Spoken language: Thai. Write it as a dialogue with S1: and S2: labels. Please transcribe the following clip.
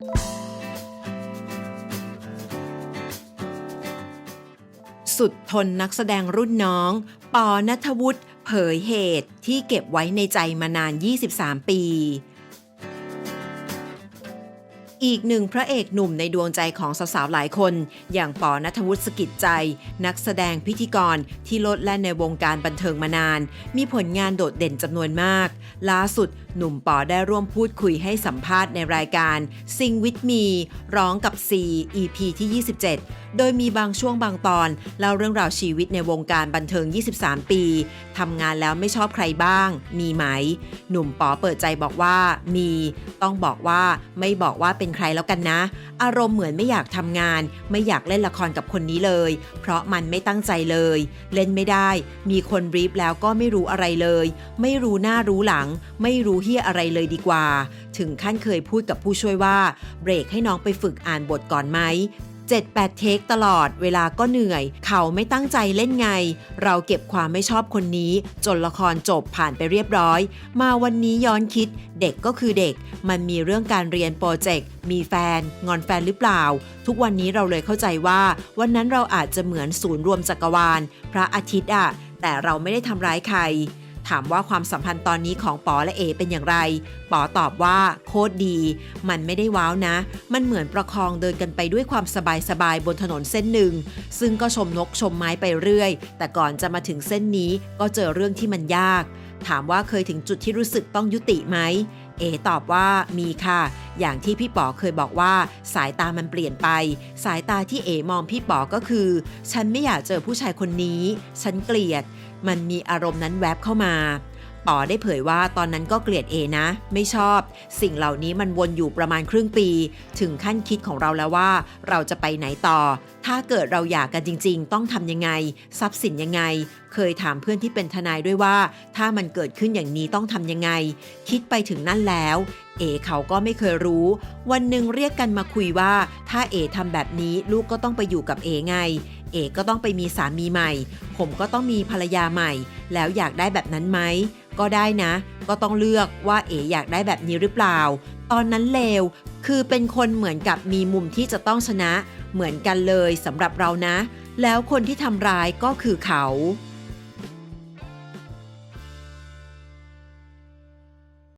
S1: สุดทนนักแสดงรุ่นน้อง ปอนัทวุฒิเผยเหตุที่เก็บไว้ในใจมานาน 23 ปี อีกหนึ่งพระเอกหนุ่มในดวงใจของสาวๆหลายคน อย่างปอนัทวุฒิสกิจใจ นักแสดงพิธีกรที่ลดแล่นในวงการบันเทิงมานาน มีผลงานโดดเด่นจำนวนมาก ล่าสุดหนุ่มปอได้ร่วมพูดคุยให้สัมภาษณ์ในรายการ Sing with me ร้องกับ C EP ที่ 27 โดยมีบางช่วงบางตอนเล่าเรื่องราวชีวิตในวงการบันเทิง 23 ปีทำงานแล้วไม่ชอบใครบ้าง มีไหม หนุ่มปอเปิดใจบอกว่ามี ต้องบอกว่าไม่บอกว่าเป็นใครแล้วกันนะ อารมณ์เหมือนไม่อยากทำงาน ไม่อยากเล่นละครกับคนนี้เลย เพราะมันไม่ตั้งใจเลย เล่นไม่ได้ มีคนรีฟแล้วก็ไม่รู้อะไรเลย ไม่รู้หน้ารู้หลัง ไม่รู้เฮียอะไรเลยดีกว่า ถึงขั้นเคยพูดกับผู้ช่วยว่า เบรกให้น้องไปฝึกอ่านบทก่อนไหม 7-8 เทคตลอด เวลาก็เหนื่อย เขาไม่ตั้งใจเล่นไง เราเก็บความไม่ชอบคนนี้ จนละครจบผ่านไปเรียบร้อย มาวันนี้ย้อนคิด เด็กก็คือเด็ก มันมีเรื่องการเรียนโปรเจกต์ มีแฟน งอนแฟนหรือเปล่า ทุกวันนี้เราเลยเข้าใจว่า วันนั้นเราอาจจะเหมือนศูนย์รวมจักรวาล พระอาทิตย์อะแต่เราไม่ได้ทำร้ายใคร ถามว่าความสัมพันธ์ตอนนี้ของปอและเอเป็นอย่างไร ปอตอบว่าโคตรดี มันไม่ได้ว้าวนะ มันเหมือนประคองเดินกันไปด้วยความสบายๆบนถนนเส้นหนึ่ง ซึ่งก็ชมนกชมไม้ไปเรื่อย แต่ก่อนจะมาถึงเส้นนี้ก็เจอเรื่องที่มันยาก ถามว่าเคยถึงจุดที่รู้สึกต้องยุติไหม เอตอบว่ามีค่ะ อย่างที่พี่ป๋อเคยบอกว่า สายตามันเปลี่ยนไป สายตาที่เอมองพี่ป๋อก็คือ ฉันไม่อยากเจอผู้ชายคนนี้ ฉันเกลียด มันมีอารมณ์นั้นแวบเข้ามา ป๋อได้เผยว่าตอนนั้นก็เกลียดเอนะ ไม่ชอบ สิ่งเหล่านี้มันวนอยู่ประมาณครึ่งปี ถึงขั้นคิดของเราแล้วว่า เราจะไปไหนต่อ ถ้าเกิดเราอยากกันจริง ๆ ต้องทำยังไง ทรัพย์สินยังไง เคยถามเพื่อนที่เป็นทนายด้วยว่า ถ้ามันเกิดขึ้นอย่างนี้ต้องทำยังไง คิดไปถึงนั่นแล้ว เอเขาก็ไม่เคยรู้ วันหนึ่งเรียกกันมาคุยว่า ถ้าเอทำแบบนี้ลูกก็ต้องไปอยู่กับเอไงเอก็ต้องไปมีสามีใหม่ ผมก็ต้องมีภรรยาใหม่ แล้วอยากได้แบบนั้นไหม ก็ได้นะ ก็ต้องเลือกว่าเอ๋อยากได้แบบนี้หรือเปล่า ตอนนั้นเลวคือเป็นคนเหมือนกับมีมุมที่จะต้องชนะ เหมือนกันเลยสำหรับเรานะ แล้วคนที่ทำร้ายก็คือเขา